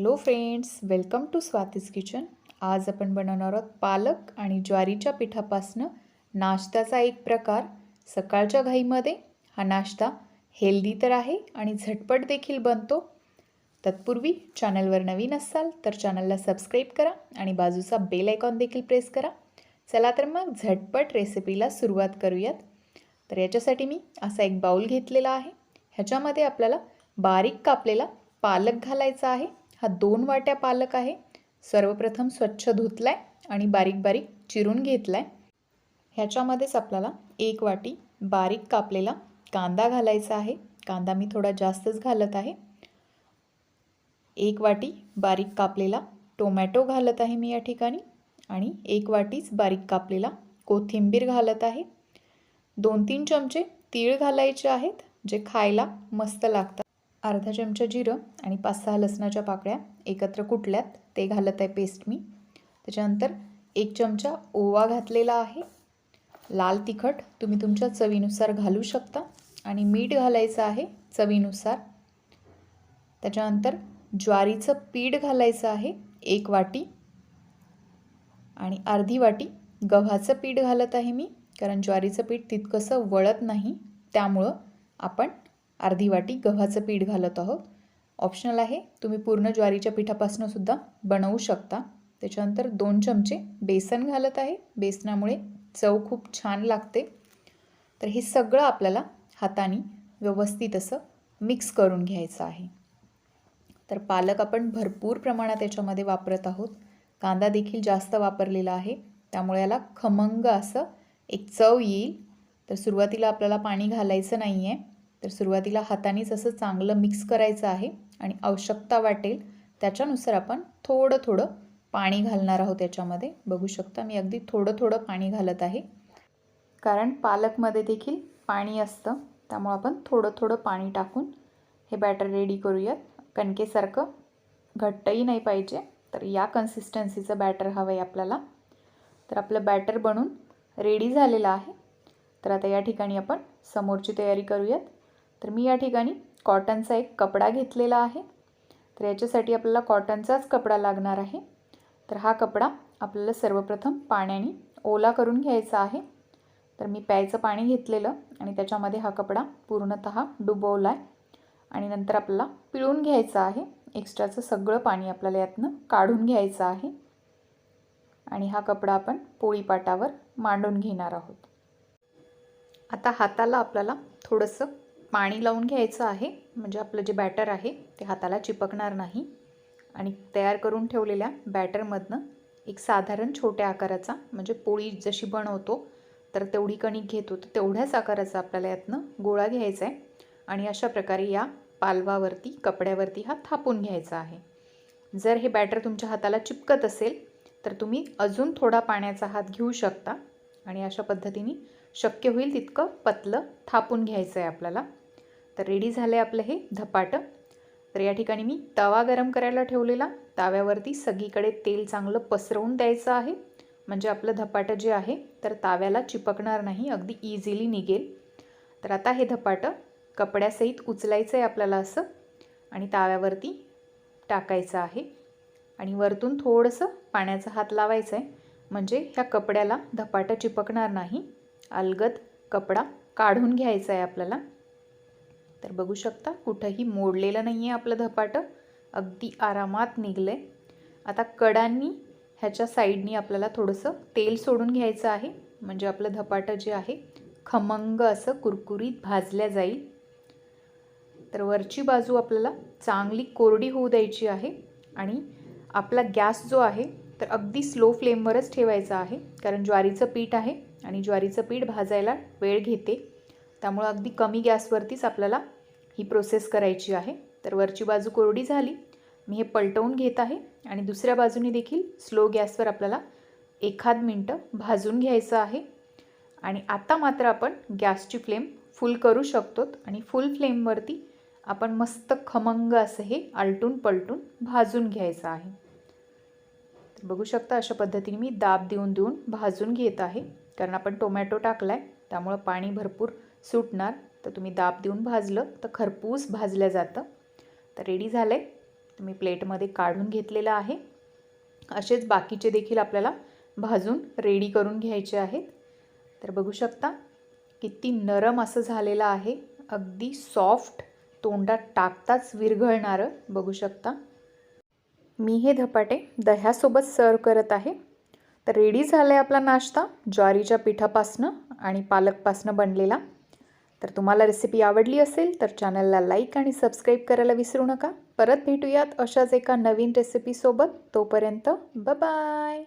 Hello friends welcome to Swati's kitchen. आज आपण बनवणार आहोत पालक आणि ज्वारीच्या पिठापासनं नाश्त्याचा एक प्रकार. सकाळच्या घाईमध्ये हा नाश्ता हेल्दी तर आहे आणि झटपट देखील बनतो. तत्पूर्वी चॅनलवर नवीन असाल तर चॅनलला सबस्क्राईब करा आणि बाजूचा बेल आयकॉन देखील प्रेस करा. चला तर मग झटपट रेसिपीला सुरुवात करूयात. तर याच्यासाठी मी असा एक बाऊल घेतलेला आहे. ह्याच्यामध्ये आपल्याला बारीक कापलेला पालक घालायचा आहे. हा दोन वाट्या पालक आहे. सर्वप्रथम स्वच्छ धुतलाय आणि बारीक बारीक चिरून घेतलाय. ह्याच्यामध्येच आपल्याला एक वाटी बारीक कापलेला कांदा घालायचा आहे. कांदा मी थोडा जास्तच घालत आहे. एक वाटी बारीक कापलेला टोमॅटो घालत आहे मी या ठिकाणी आणि एक वाटीच बारीक कापलेला कोथिंबीर घालत आहे. दोन तीन चमचे तीळ घालायचे आहेत जे खायला मस्त लागतात. अर्धा चमचा जिरं आणि पाच सहा लसणाच्या पाकळ्या एकत्र कुटल्यात. ते घालत आहे पेस्ट मी. त्याच्यानंतर एक चमचा ओवा घातलेला आहे. लाल तिखट तुम्ही तुमच्या चवीनुसार घालू शकता आणि मीठ घालायचं आहे चवीनुसार. त्याच्यानंतर ज्वारीचं पीठ घालायचं आहे एक वाटी आणि अर्धी वाटी गव्हाचं पीठ घालत आहे मी कारण ज्वारीचं पीठ तितकंसं वळत नाही त्यामुळं आपण अर्धी वाटी गव्हाचं पीठ घालत आहोत. ऑप्शनल आहे तुम्ही पूर्ण ज्वारीच्या पिठापासून सुद्धा बनवू शकता. त्याच्यानंतर दोन चमचे बेसन घालत आहे. बेसनामुळे चव खूप छान लागते. तर हे सगळं आपल्याला हाताने व्यवस्थित असं मिक्स करून घ्यायचं आहे. तर पालक आपण भरपूर प्रमाणात याच्यामध्ये वापरत आहोत. कांदा देखील जास्त वापरलेला आहे. त्यामुळे याला खमंग असं एक चव येईल. तर सुरुवातीला आपल्याला पाणी घालायचं नाही आहे तर सुरुवातीला हातानेच असं चांगलं मिक्स करायचं आहे आणि आवश्यकता वाटेल त्याच्यानुसार आपण थोडं थोडं पाणी घालणार आहोत त्याच्यामध्ये बघू शकता मी अगदी थोडं थोडं पाणी घालत आहे. कारण पालकमध्ये देखील पाणी असतं त्यामुळं आपण थोडं थोडं पाणी टाकून हे बॅटर रेडी करूयात. कणकेसारखं घट्टही नाही पाहिजे तर या कन्सिस्टन्सीचं बॅटर हवं आहे आपल्याला. तर आपलं बॅटर बनून रेडी झालेलं आहे. तर आता या ठिकाणी आपण समोरची तयारी करूयात. तर मी या ठिकाणी कॉटनचा एक कपडा घेतलेला आहे. तर याच्यासाठी आपल्याला कॉटनचाच कपडा लागणार आहे. तर हा कपडा आपल्याला सर्वप्रथम पाण्याने ओला करून घ्यायचा आहे. तर मी प्यायचं पाणी घेतलेलं आणि त्याच्यामध्ये हा कपडा पूर्णत डुबवला आहे आणि नंतर आपल्याला पिळून घ्यायचं आहे. एक्स्ट्राचं सगळं पाणी आपल्याला यातनं काढून घ्यायचं आहे. आणि हा कपडा आपण पोळीपाटावर मांडून घेणार आहोत. आता हाताला आपल्याला थोडंसं पाणी लावून घ्यायचं आहे. म्हणजे आपलं जे बॅटर आहे ते हाताला चिपकणार नाही. आणि तयार करून ठेवलेल्या बॅटरमधनं एक साधारण छोट्या आकाराचा म्हणजे पोळी जशी बनवतो तर तेवढी कणिक घेतो. तर तेवढ्याच आकाराचा आपल्याला यातनं गोळा घ्यायचा आहे. आणि अशा प्रकारे या पालवावरती कपड्यावरती हा थापून घ्यायचा आहे. जर हे बॅटर तुमच्या हाताला चिपकत असेल तर तुम्ही अजून थोडा पाण्याचा हात घेऊ शकता. आणि अशा पद्धतीने शक्य होईल तितकं पतलं थापून घ्यायचं आहे आपल्याला. तर रेडी झालं आहे आपलं हे धपाटं. तर या ठिकाणी मी तवा गरम करायला ठेवलेला. ताव्यावरती सगळीकडे तेल चांगलं पसरवून द्यायचं आहे. म्हणजे आपलं धपाटं जे आहे तर ताव्याला चिपकणार नाही अगदी इझिली निघेल. तर आता हे धपाटं कपड्यासहित उचलायचं आहे आपल्याला असं. आणि ताव्यावरती टाकायचं आहे. आणि वरतून थोडंसं पाण्याचा हात लावायचा आहे म्हणजे ह्या कपड्याला धपाटं चिपकणार नाही. अलगद कपडा काढून घ्यायचा आहे आपल्याला. तर बघू शकता कुठंही मोडलेलं नाही आहे आपलं धपाटं. अगदी आरामात निघलं आहे आता कडांनी ह्याच्या साईडनी आपल्याला थोडंसं तेल सोडून घ्यायचं आहे. म्हणजे आपलं धपाटं जे आहे खमंग असं कुरकुरीत भाजल्या जाईल. तर वरची बाजू आपल्याला चांगली कोरडी होऊ द्यायची आहे. आणि आपला गॅस जो आहे तर अगदी स्लो फ्लेमवरच ठेवायचा आहे. कारण ज्वारीचं पीठ आहे आणि ज्वारीचं पीठ भाजायला वेळ घेते. त्यामुळं अगदी कमी गॅसवरतीच आपल्याला ही प्रोसेस करायची आहे. तर वरची बाजू कोरडी झाली मी हे पलटवून घेत आहे आणि दुसऱ्या बाजूने देखील स्लो गॅसवर आपल्याला एखाद मिनटं भाजून घ्यायचं आहे. आणि आता मात्र आपण गॅसची फ्लेम फुल करू शकतो आणि फुल फ्लेमवरती आपण मस्त खमंग असं हे आलटून पलटून भाजून घ्यायचं आहे. तर बघू शकता अशा पद्धतीने मी दाब देऊन देऊन भाजून घेत आहे. कारण आपण टोमॅटो टाकला आहे त्यामुळं पाणी भरपूर सुटणार तर तुम्ही दाब देऊन भाजलं तर खरपूस भाजलं जातं. तर रेडी झालं आहे तुम्ही प्लेटमध्ये काढून घेतलेलं आहे. असेच बाकीचे देखील आपल्याला भाजून रेडी करून घ्यायचे आहेत. तर बघू शकता किती नरम असं झालेलं आहे. अगदी सॉफ्ट तोंडात टाकताच विरघळणारं बघू शकता. मी हे धपाटे दह्यासोबत सर्व करत आहे. तर रेडी झाला आहे आपला नाश्ता ज्वारीच्या पिठापासनं आणि पालकपासनं बनलेला. तर तुम्हाला रेसिपी आवडली असेल तर चॅनलला लाईक आणि सबस्क्राईब करायला विसरू नका. परत भेटूयात अशाच एका नवीन रेसिपीसोबत तोपर्यंत बाय